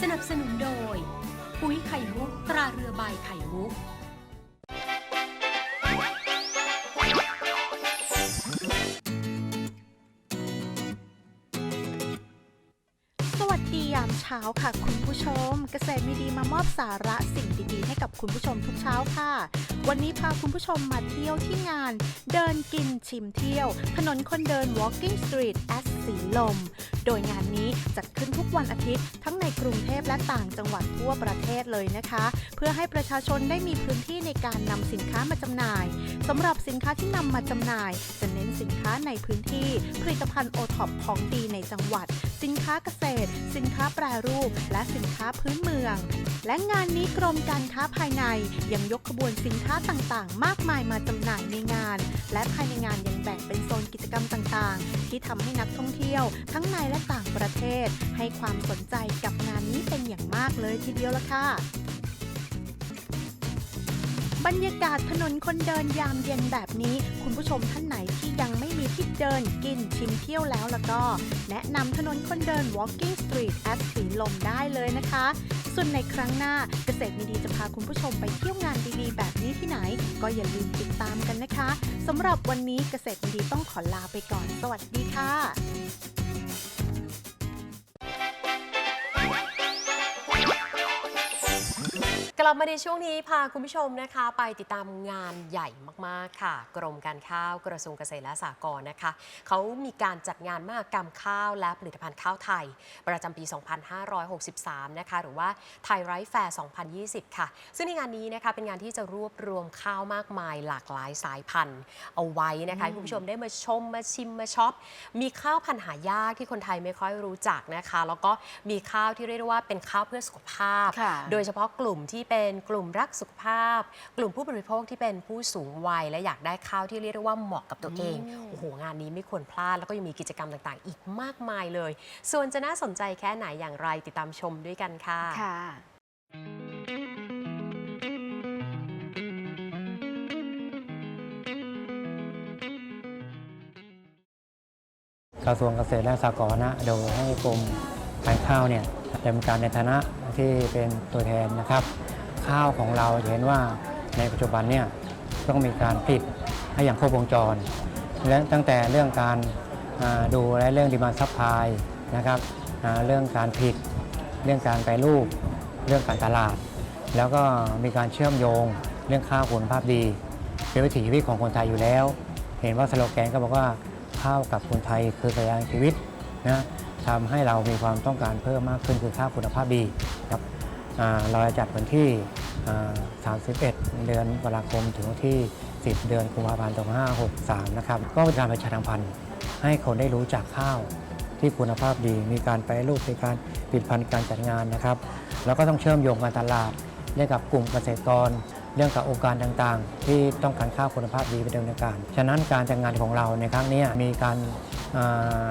สนับสนุนโดย ปุ๋ยไข่มุกตราเรือใบไข่มุก ดียามเช้าค่ะคุณผู้ชม เกษตรมีดีมามอบสาระสิ่งดีๆ ให้กับคุณผู้ชมทุกเช้าค่ะ วันนี้พาคุณผู้ชมมาเที่ยวที่งาน เดินกินชิมเที่ยว ถนนคนเดิน Walking Street แอสสีลม โดยงานนี้จัดขึ้นทุกวันอาทิตย์ ทั้งในกรุงเทพและต่างจังหวัดทั่วประเทศเลยนะคะ เพื่อให้ประชาชนได้มีพื้นที่ในการนำสินค้ามาจำหน่ายสำหรับสินค้าที่นำมาจำหน่าย จะเน้นสินค้าในพื้นที่ผลิตภัณฑ์โอท็อปของดีในจังหวัด สินค้าเกษตร สินค้าแปรรูป และสินค้าพื้นเมือง และงานนี้กรมการค้าภายในยังยกขบวนสินค้าต่างๆ มากมายมาจำหน่ายในงาน และภายในงานยังแบ่งเป็นโซนกิจกรรมต่างๆ ที่ทำให้นักท่องเที่ยว ทั้งในและต่างประเทศ ให้ความสนใจกับงานนี้เป็นอย่างมากเลยทีเดียวละค่ะ บรรยากาศถนนคนเดินยามเย็นแบบนี้ คุณผู้ชมท่านไหนที่ยังไม่มีที่เดินกินชิมเที่ยวแล้วแล้วก็ แนะนำถนนคนเดิน Walking Street แอดสีลมได้เลยนะคะ ส่วนในครั้งหน้าเกษตรมีดีจะพาคุณผู้ชมไปเที่ยวงานดีๆ แบบนี้ที่ไหน ก็อย่าลืมติดตามกันนะคะสำหรับวันนี้เกษตรมีดีต้องขอลาไปก่อน สวัสดีค่ะ กลับมาในช่วงนี้พาคุณผู้ชมนะคะ ไปติดตามงานใหญ่มากๆค่ะ กรมการข้าวกระทรวงเกษตรและสหกรณ์นะคะเขามีการจัดงานมหกรรมข้าวและผลิตภัณฑ์ข้าวไทย ประจำปี 2563 นะคะ หรือว่าไทยไรฟ์แฟร์2020 ค่ะ ซึ่งในงานนี้นะคะเป็นงานที่จะรวบรวมข้าวมากมายหลากหลายสายพันธุ์ เอาไว้นะคะให้คุณผู้ชมได้มาชมมาชิมมาช็อปมีข้าวพันธุ์หายากที่คนไทยไม่ค่อยรู้จักนะคะ แล้วก็มีข้าวที่เรียกได้ว่าเป็นข้าวเพื่อสุขภาพค่ะโดยเฉพาะกลุ่มที่เป็นกลุ่มรักสุขภาพ กลุ่มผู้บริโภคที่เป็นผู้สูงวัย และอยากได้ข้าวที่เรียกได้ว่าเหมาะกับตัวเองโอ้โหงานนี้ไม่ควรพลาด แล้วก็ยังมีกิจกรรมต่างๆ อีกมากมายเลย ส่วนจะน่าสนใจแค่ไหนอย่างไรติดตามชมด้วยกันค่ะค่ะกระทรวงเกษตรและสหกรณ์นะโดยให้กรมการข้าวเนี่ยดำเนินการในฐานะที่เป็นตัวแทนนะครับ ข้าวของเราจะเห็นว่าในปัจจุบันเนี่ยต้องมีการผลิตให้อย่างครบวงจร และตั้งแต่เรื่องการดูและเรื่องดีมาซัพพลายนะครับเรื่องการผลิตเรื่องการแปรรูป เรื่องการตลาด แล้วก็มีการเชื่อมโยงเรื่องข้าวคุณภาพดีเป็นวิถีชีวิตของคนไทยอยู่แล้ว เห็นว่าสโลแกนก็บอกว่าข้าวกับคนไทยคือสัญญาณชีวิตนะทำให้เรามีความต้องการเพิ่มมากขึ้นคือข้าวคุณภาพดีครับเราจะจัดวันที่ 31 เดือนตุลาคมถึงวันที่ 10 เดือนกุมภาพันธ์2563 นะครับ ก็เป็นการประชาสัมพันธ์ให้คนได้รู้จักข้าวที่คุณภาพดี มีการแปรรูปมีการผลิตภัณฑ์การจัดงานนะครับ แล้วก็ต้องเชื่อมโยงการตลาดเรื่องกับกลุ่มเกษตรกร เรื่องกับองค์การต่างๆ ที่ต้องการข้าวคุณภาพดีไปดำเนินการ ฉะนั้นการจัดงานของเราในครั้งนี้มีการ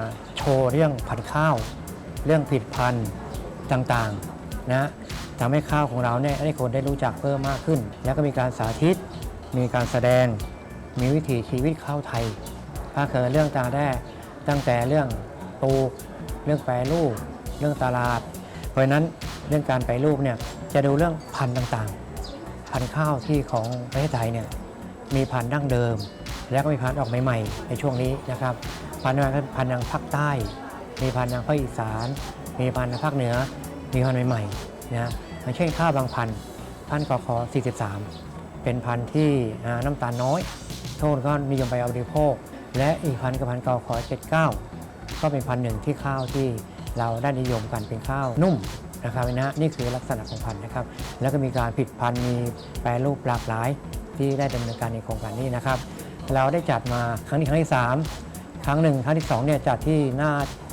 าโชว์เรื่องพันธุ์ข้าว เรื่องผลิตภัณฑ์ต่างๆนะ ทำให้ข้าวของเราเนี่ยให้คนได้รู้จักเพิ่มมากขึ้น แล้วก็มีการสาธิต มีการแสดง มีวิถีชีวิตข้าวไทยถ้าเกิดเรื่องต่างแรกตั้งแต่เรื่องปลูกเรื่องแปรรูปเรื่องตลาด เพราะฉะนั้นเรื่องการแปรรูปเนี่ยจะดูเรื่องพันธุ์ต่างๆ พันธุ์ข้าวที่ของประเทศไทยเนี่ยมีพันธุ์ดั้งเดิม แล้วก็มีพันธุ์ออกใหม่ๆ ในช่วงนี้นะครับ พันธุ์พันธุ์ทางภาคใต้ มีพันธุ์ทางภาคอีสาน มีพันธุ์ทางภาคเหนือ มีพันธุ์ใหม่ๆนะ อย่างเช่นข้าวบางพันธุ์พันธุ์กค43 เป็นพันธุ์ที่น้ำตาลน้อย โทษก็นิยมไปเอาบริโภค และอีกพันธุ์กับพันธุ์กค79 ก็เป็นพันธุ์หนึ่งที่ข้าวที่เราได้นิยมกันเป็นข้าวนุ่มนะครับนะนี่คือลักษณะของพันธุ์นะครับ แล้วก็มีการผิดพันธุ์มีแปรรูปหลากหลายที่ได้ดำเนินการในโครงการนี้นะครับ เราได้จัดมาครั้งนี้ครั้งที่ 3 ครั้งหนึ่งครั้งที่2เนี่ยจัดที่หน้า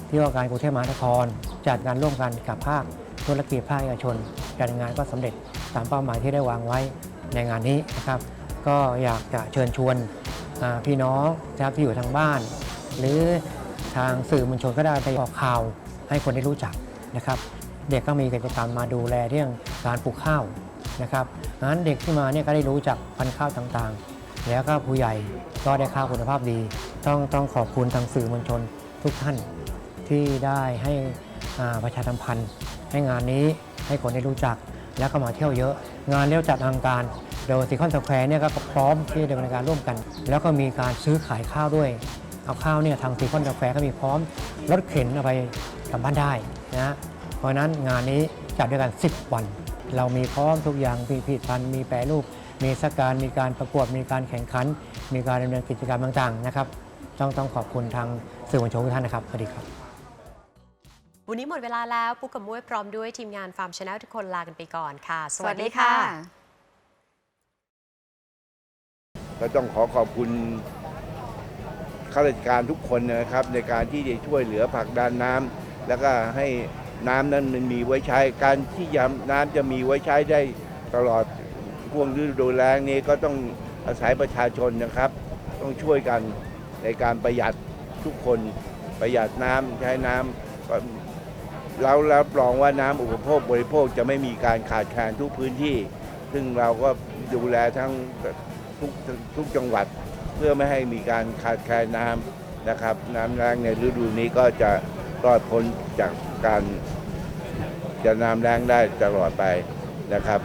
ที่ว่าการกรุงเทพมหานคร จัดงานร่วมกันกับภาค ธุรกิจภาคเอกชน การงานก็สำเร็จตามเป้าหมายที่ได้วางไว้ในงานนี้นะครับ ก็อยากจะเชิญชวนพี่น้องนะครับที่อยู่ทางบ้าน หรือทางสื่อมวลชนก็ได้ไปออกข่าวให้คนได้รู้จักนะครับ เด็กก็มีกิจกรรมมาดูแลเรื่องการปลูกข้าวนะครับงั้นเด็กที่มาเนี่ยก็ได้รู้จักพันธุ์ข้าวต่างๆ แล้วก็ผู้ใหญ่ก็ได้ข้าวคุณภาพดี ต้องต้องขอบคุณทางสื่อมวลชนทุกท่านที่ได้ให้ประชาสัมพันธ์ ให้งานนี้ให้คนได้รู้จักแล้วก็มาเที่ยวเยอะ งานเลี้ยวจัดทางการโดยซีคอนสแควร์เนี่ยก็พร้อมที่จะดำเนินการร่วมกัน แล้วก็มีการซื้อขายข้าวด้วย เอาข้าวเนี่ยทางซีคอนสแควร์ก็มีพร้อมรถเข็นเอาไปกลับบ้านได้นะเพราะฉะนั้นงานนี้จัดด้วยกัน 10 วัน เรามีพร้อมทุกอย่างมีผลิตภัณฑ์มีแปรรูป มีสการมีการประกวดมีการแข่งขัน มีการดำเนินกิจกรรมต่างๆนะครับต้องต้องขอบคุณทางสื่อมวลชนทุกท่านนะครับสวัสดีครับ วันนี้หมดเวลาแล้วปุ๊กกับมุ้ยพร้อมด้วยทีมงานฟาร์มชาแนลทุกคนลากันไปก่อนค่ะสสวัวัสสดีดีค่ะค่ะ ก็ต้องขอขอบคุณข้าราชการทุกคนนะครับ ในการที่จะช่วยเหลือผลักดันน้ำแล้วก็ให้น้ำนั้นมันมีไว้ใช้การที่ยำน้ำจะมีไว้ใช้ได้ตลอดช่วงฤดูแล้งนี้ก็ต้องอาศัยประชาชนนะครับ ต้องช่วยกันในการประหยัดทุกคนประหยัดน้ำใช้น้ำ เรารับรองว่าน้ำอุปโภคบริโภคจะไม่มีการขาดแคลนทุกพื้นที่ ซึ่งเราก็ดูแลทั้งทุกทุกจังหวัด เพื่อไม่ให้มีการขาดแคลนน้ำนะครับ น้ำแรงในฤดูนี้ก็จะรอดพ้นจากการจะน้ำแรงได้ตลอดไปนะครับ